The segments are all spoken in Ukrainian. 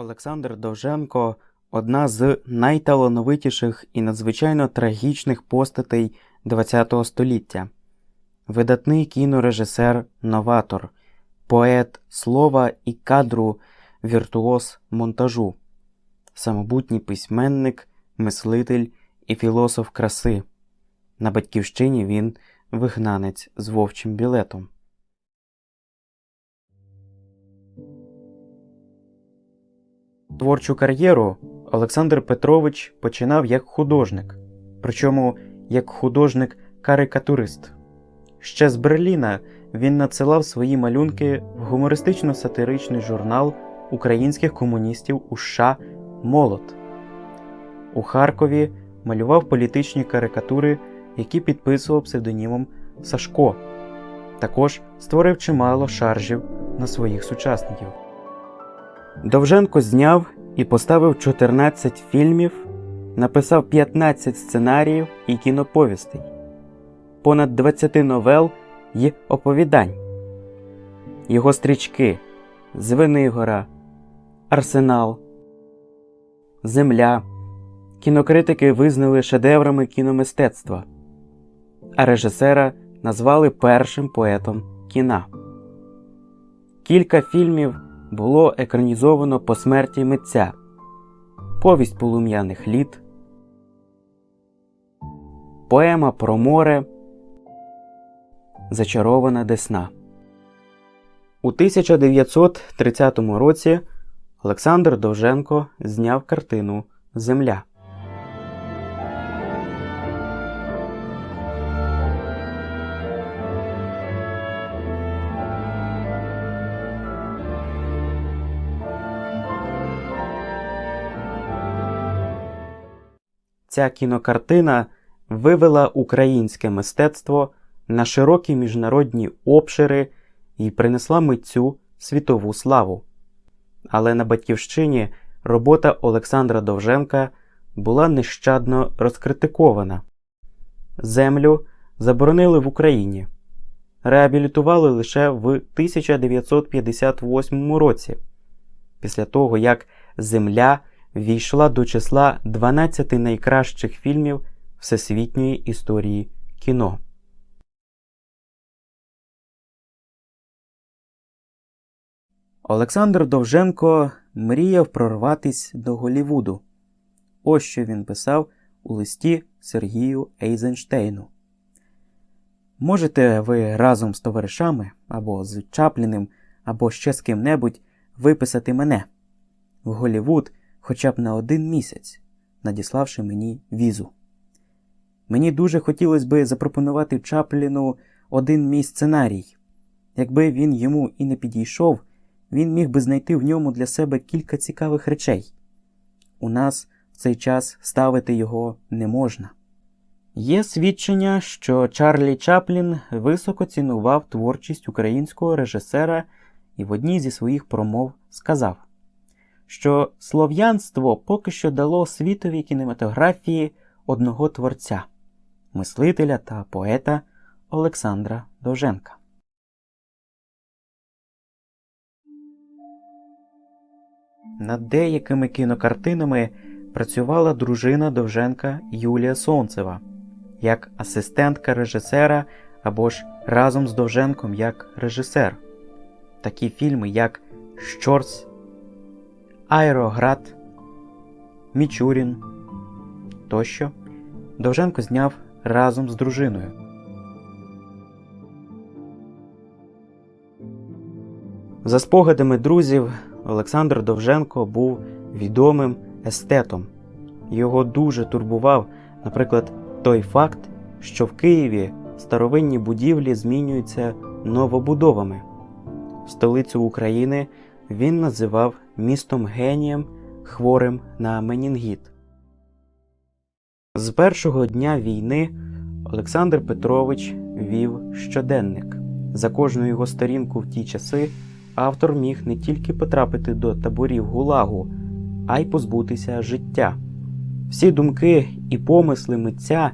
Олександр Довженко одна з найталановитіших і надзвичайно трагічних постатей ХХ століття. Видатний кінорежисер, новатор, поет слова і кадру, віртуоз монтажу, самобутній письменник, мислитель і філософ краси. На батьківщині він вигнанець з вовчим білетом. Творчу кар'єру Олександр Петрович починав як художник, причому як художник-карикатурист. Ще з Берліна він надсилав свої малюнки в гумористично-сатиричний журнал українських комуністів у США Молот. У Харкові малював політичні карикатури, які підписував псевдонімом Сашко. Також створив чимало шаржів на своїх сучасників. Довженко зняв і поставив 14 фільмів, написав 15 сценаріїв і кіноповістей, понад 20 новел й оповідань. Його стрічки Звенигора, Арсенал, Земля. Кінокритики визнали шедеврами кіномистецтва, а режисера назвали першим поетом кіна. Кілька фільмів було екранізовано по смерті митця, Повість полум'яних літ, Поема про море, Зачарована Десна. У 1930 році Олександр Довженко зняв картину Земля. Ця кінокартина вивела українське мистецтво на широкі міжнародні обшири і принесла митцю світову славу. Але на батьківщині робота Олександра Довженка була нещадно розкритикована. Землю заборонили в Україні, реабілітували лише в 1958 році, після того як Земля війшла до числа 12 найкращих фільмів всесвітньої історії кіно. Олександр Довженко мріяв прорватись до Голівуду. Ось що він писав у листі Сергію Ейзенштейну. Можете ви разом з товаришами або з Чапліним, або ще з ким-небудь виписати мене в Голівуд хоча б на один місяць, надіславши мені візу. Мені дуже хотілося би запропонувати Чапліну один мій сценарій. Якби він йому і не підійшов, він міг би знайти в ньому для себе кілька цікавих речей. У нас в цей час ставити його не можна. Є свідчення, що Чарлі Чаплін високо цінував творчість українського режисера і в одній зі своїх промов сказав, що слов'янство поки що дало світовій кінематографії одного творця, мислителя та поета Олександра Довженка. Над деякими кінокартинами працювала дружина Довженка Юлія Сонцева як асистентка режисера або ж разом з Довженком як режисер. Такі фільми, як Щорс, Аероград, Мічурін тощо Довженко зняв разом з дружиною. За спогадами друзів, Олександр Довженко був відомим естетом. Його дуже турбував, наприклад, той факт, що в Києві старовинні будівлі змінюються новобудовами. Столицю України він називав містом генієм, хворим на менінгіт. З першого дня війни Олександр Петрович вів щоденник. За кожну його сторінку в ті часи автор міг не тільки потрапити до таборів гулагу, а й позбутися життя. Всі думки і помисли митця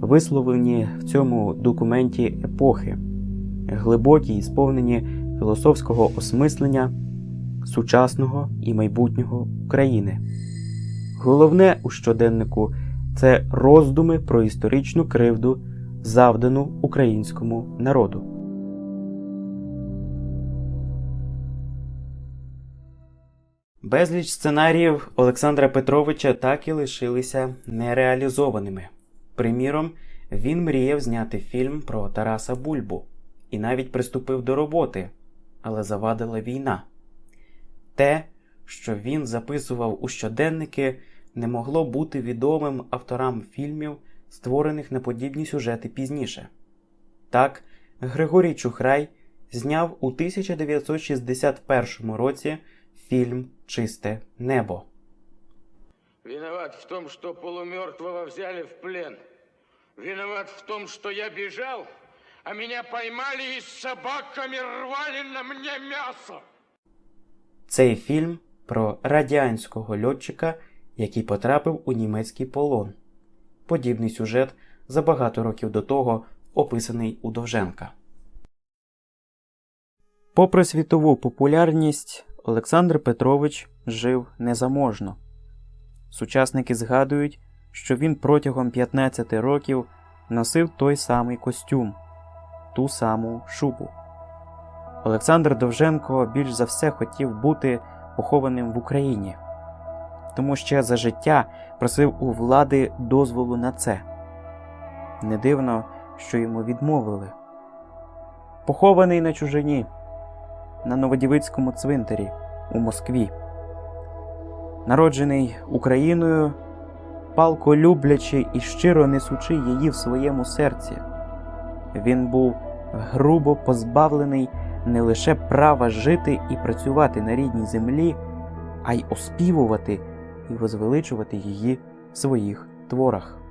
висловлені в цьому документі епохи, глибокі і сповнені філософського осмислення, сучасного і майбутнього України. Головне у щоденнику це роздуми про історичну кривду, завдану українському народу. Безліч сценаріїв Олександра Петровича так і лишилися нереалізованими. Приміром, він мріяв зняти фільм про Тараса Бульбу і навіть приступив до роботи, але завадила війна. Те, що він записував у щоденники, не могло бути відомим авторам фільмів, створених на подібні сюжети пізніше. Так, Григорій Чухрай зняв у 1961 році фільм Чисте небо. Виноват в том, что полумертвого взяли в плен. Виноват в том, что я бежал, а меня поймали и с собаками рвали на мне мясо. Цей фільм про радянського льотчика, який потрапив у німецький полон. Подібний сюжет за багато років до того описаний у Довженка. Попри світову популярність, Олександр Петрович жив незаможно. Сучасники згадують, що він протягом 15 років носив той самий костюм, ту саму шубу. Олександр Довженко більш за все хотів бути похованим в Україні, тому ще за життя просив у влади дозволу на це. Не дивно, що йому відмовили. Похований на чужині на Новодівицькому цвинтарі у Москві. Народжений Україною, палко люблячи і щиро несучи її в своєму серці, він був грубо позбавлений не лише права жити і працювати на рідній землі, а й оспівувати і возвеличувати її в своїх творах.